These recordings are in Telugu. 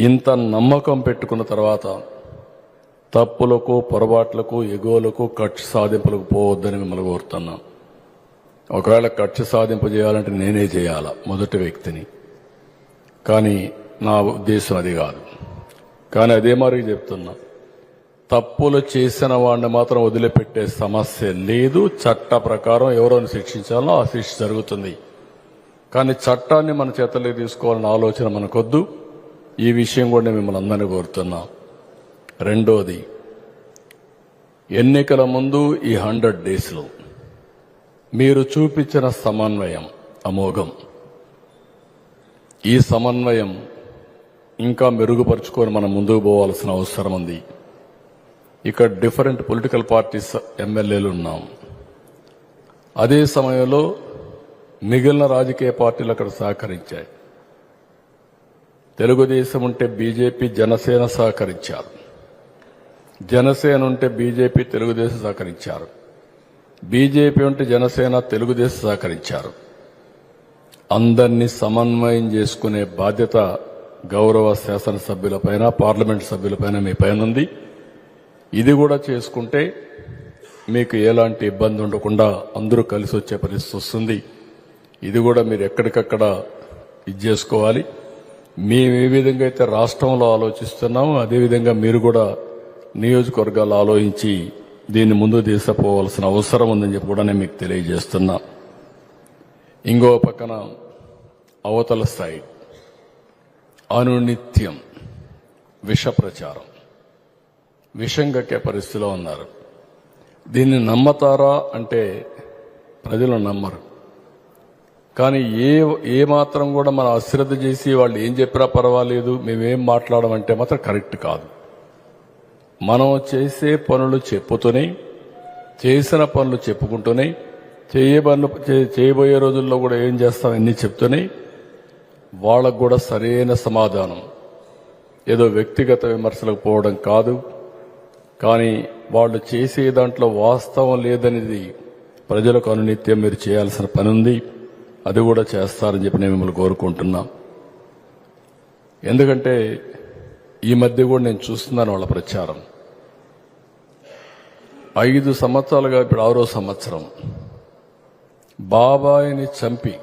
ఇంత నమ్మకం పెట్టుకున్న తర్వాత తప్పులకు పొరపాట్లకు ఎగోలకు కక్ష సాధింపులకు పోవద్దని మిమ్మల్ని కోరుతున్నాం. ఒకవేళ కక్ష సాధింపు చేయాలంటే నేనే చేయాలా మొదటి వ్యక్తిని. కానీ నా ఉద్దేశం అది కాదు. కానీ అదే మరి చెప్తున్నా. తప్పులు చేసిన వాడిని మాత్రం వదిలిపెట్టే సమస్య లేదు. చట్ట ప్రకారం ఎవరిని శిక్షించాలో ఆ శిక్ష జరుగుతుంది. కానీ చట్టాన్ని మన చేతలోకి తీసుకోవాలన్న ఆలోచన మనకొద్దు. ఈ విషయం కూడా మిమ్మల్ని అందరినీ కోరుతున్నాం. రెండోది ఎన్నికల ముందు ఈ హండ్రెడ్ డేస్లో మీరు చూపించిన సమన్వయం అమోఘం. ఈ సమన్వయం ఇంకా మెరుగుపరుచుకొని మనం ముందుకు పోవాల్సిన అవసరం ఉంది. ఇక్కడ డిఫరెంట్ పొలిటికల్ పార్టీస్ ఎమ్మెల్యేలు ఉన్నాం. అదే సమయంలో మిగిలిన రాజకీయ పార్టీలు అక్కడ సహకరించాయి. తెలుగుదేశం ఉంటే బీజేపీ జనసేన సహకరించారు. జనసేన ఉంటే బీజేపీ తెలుగుదేశం సహకరించారు. బీజేపీ ఉంటే జనసేన తెలుగుదేశం సహకరించారు. అందరినీ సమన్వయం చేసుకునే బాధ్యత గౌరవ శాసనసభ్యులపైన పార్లమెంట్ సభ్యులపైన మీ పైన ఉంది. ఇది కూడా చేసుకుంటే మీకు ఎలాంటి ఇబ్బంది ఉండకుండా అందరూ కలిసి వచ్చే పరిస్థితి వస్తుంది. ఇది కూడా మీరు ఎక్కడికక్కడ ఇది చేసుకోవాలి. మేము ఏ విధంగా అయితే రాష్ట్రంలో ఆలోచిస్తున్నామో అదేవిధంగా మీరు కూడా నియోజకవర్గాలు ఆలోచించి దీన్ని ముందు తీసుకుపోవాల్సిన అవసరం ఉందని చెప్పి కూడా నేను మీకు తెలియజేస్తున్నా. ఇంకో పక్కన అవతల స్థాయి అనునిత్యం. విష ప్రచారం. విషం కక్కే పరిస్థితిలో ఉన్నారు. దీన్ని నమ్మతారా అంటే ప్రజలు నమ్మరు. కానీ ఏ ఏ మాత్రం కూడా మనం అశ్రద్ధ చేసి వాళ్ళు ఏం చెప్పినా పర్వాలేదు మేమేం మాట్లాడమంటే మాత్రం కరెక్ట్ కాదు. మనం చేసే పనులు చెప్పుతూనే చేసిన పనులు చెప్పుకుంటూనే చేయబను చేయబోయే రోజుల్లో కూడా ఏం చేస్తాం అన్ని చెప్తూనే వాళ్ళకు కూడా సరైన సమాధానం. ఏదో వ్యక్తిగత విమర్శలకు పోవడం కాదు కానీ వాళ్ళు చేసే దాంట్లో వాస్తవం లేదనేది ప్రజలకు అనునిత్యం మీరు చేయాల్సిన పని ఉంది అది కూడా చేస్తారని చెప్పి నేను మిమ్మల్ని కోరుకుంటున్నాం. ఎందుకంటే ఈ మధ్య కూడా నేను చూస్తున్నాను వాళ్ళ ప్రచారం. ఐదు సంవత్సరాలుగా ఇప్పుడు ఆరో సంవత్సరం. బాబాయిని చంపి.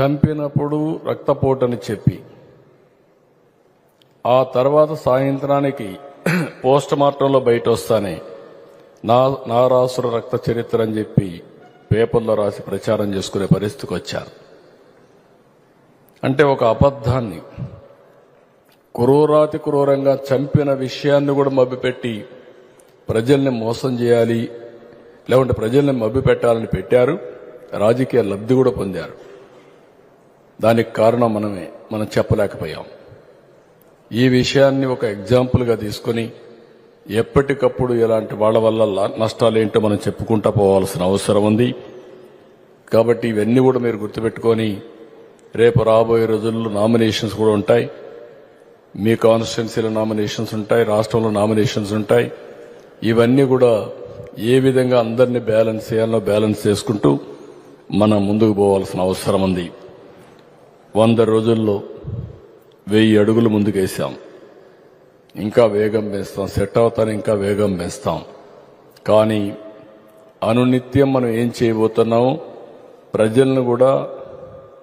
చంపినప్పుడు రక్తపోటని చెప్పి. ఆ తర్వాత సాయంత్రానికి పోస్ట్ మార్టంలో బయట వస్తానే నా నారాసుర రక్త చరిత్ర అని చెప్పి పేపర్లో రాసి ప్రచారం చేసుకునే పరిస్థితికి వచ్చారు. అంటే ఒక అబద్ధాన్ని. క్రూరాతి క్రూరంగా చంపిన విషయాన్ని కూడా మభ్యపెట్టి ప్రజల్ని మోసం చేయాలి లేకుంటే ప్రజల్ని మభ్యపెట్టాలని పెట్టారు. రాజకీయ లబ్ధి కూడా పొందారు. దానికి కారణం మనమే. మనం చెప్పలేకపోయాం. ఈ విషయాన్ని ఒక ఎగ్జాంపుల్గా తీసుకొని ఎప్పటికప్పుడు ఇలాంటి వాళ్ళ వల్ల లా- నష్టాలేంటో మనం చెప్పుకుంటా పోవాల్సిన అవసరం ఉంది. కాబట్టి ఇవన్నీ కూడా మీరు గుర్తుపెట్టుకొని రేపు రాబోయే రోజుల్లో నామినేషన్స్ కూడా ఉంటాయి. మీ కాన్స్టిట్యున్సీలో నామినేషన్స్ ఉంటాయి రాష్ట్రంలో నామినేషన్స్ ఉంటాయి. ఇవన్నీ కూడా ఏ విధంగా అందరినీ బ్యాలెన్స్ చేయాలో బ్యాలెన్స్ చేసుకుంటూ మనం ముందుకు పోవాల్సిన అవసరం ఉంది. వంద రోజుల్లో వెయ్యి అడుగులు ముందుకేసాం ఇంకా వేగం పెంచుతాం సెట్ అవుతాను ఇంకా వేగం పెంచుతాం కానీ అనునిత్యం మనం ఏం చేయబోతున్నామో ప్రజలను కూడా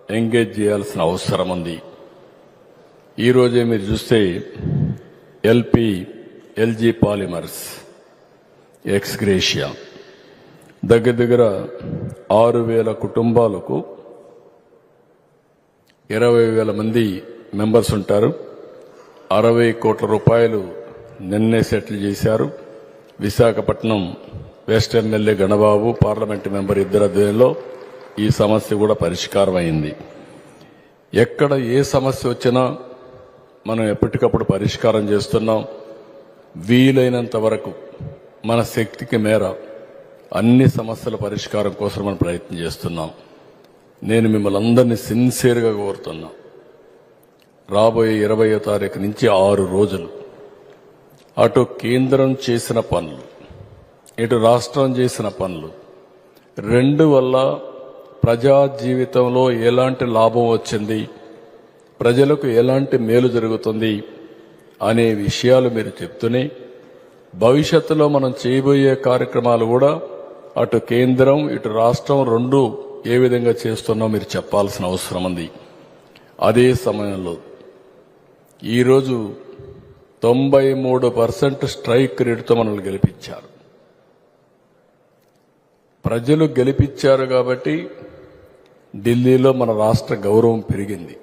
ఎంగేజ్ చేయాల్సిన అవసరం ఉంది. ఈరోజే మీరు చూస్తే ఎల్పి ఎల్జీ పాలిమర్స్ ఎక్స్గ్రేషియా. దగ్గర దగ్గర ఆరు వేల కుటుంబాలకు ఇరవై వేల మంది మెంబర్స్ ఉంటారు. అరవై కోట్ల రూపాయలు నిన్నే సెటిల్ చేశారు. Visakhapatnam west MLA Ganababu parliament member ఇద్దరు అధ్వర్యంలో ఈ సమస్య కూడా పరిష్కారం అయింది ఎక్కడ ఏ సమస్య వచ్చినా మనం ఎప్పటికప్పుడు పరిష్కారం చేస్తున్నాం. వీలైనంత వరకు మన శక్తికి మేర అన్ని సమస్యల పరిష్కారం కోసం మనం ప్రయత్నం చేస్తున్నాం. నేను మిమ్మల్ని అందరినీ సిన్సియర్గా కోరుతున్నా. రాబోయే ఇరవయో తారీఖు నుంచి ఆరు రోజులు. అటు కేంద్రం చేసిన పనులు ఇటు రాష్ట్రం చేసిన పనులు రెండు వల్ల ప్రజా జీవితంలో ఎలాంటి లాభం వచ్చింది ప్రజలకు ఎలాంటి మేలు జరుగుతుంది అనే విషయాలు మీరు చెప్తూనే భవిష్యత్తులో మనం చేయబోయే కార్యక్రమాలు కూడా అటు కేంద్రం ఇటు రాష్ట్రం రెండు ఏ విధంగా చేస్తున్నామో మీరు చెప్పాల్సిన అవసరం ఉంది. అదే సమయంలో ఈరోజు తొంభై మూడు పర్సెంట్ స్ట్రైక్ రేటుతో మనల్ని గెలిపించారు. ప్రజలు గెలిపించారు కాబట్టి ఢిల్లీలో మన రాష్ట్ర గౌరవం పెరిగింది.